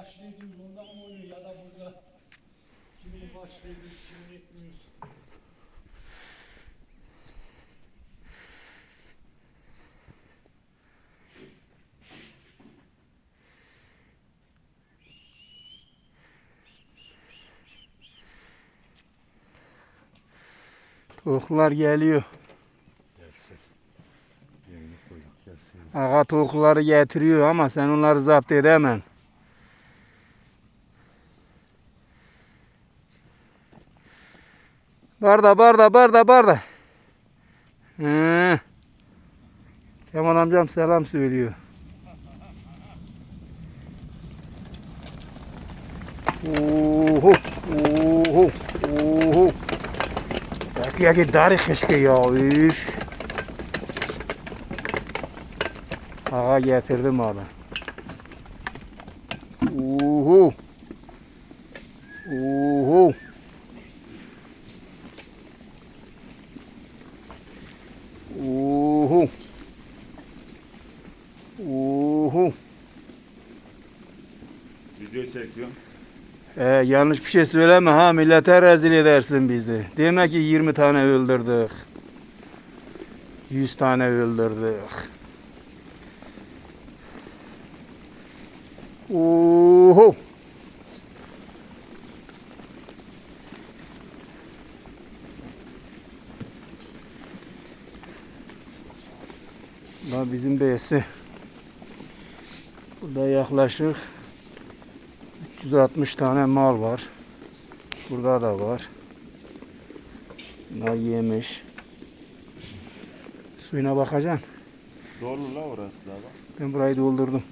başlıyoruz ondan mı oluyor ya da burada kimini başlıyoruz kimini etmiyoruz. Tavuklar geliyor. Gelsin. Yerini koyduk gelsin. Ağa tavukları getiriyor ama sen onları zapt edemem. Barda barda barda barda. He. Kemal amcam selam söylüyor. Oho, oho, oho. Yaki yaki dari keşke ya. Üf. Ağa getirdim abi. Uhu. Uhu. Uhu. Uhu. Video çekiyorum. Ee, yanlış bir şey söyleme ha millete rezil edersin bizi. Demek ki 20 tane öldürdük. 100 tane öldürdük. Oho. Bu bizim besi. Burada yaklaşık 360 tane mal var. Burada da var. Bunlar yemiş. Suyuna bakacaksın. Doğru la orası da bak. Ben burayı doldurdum.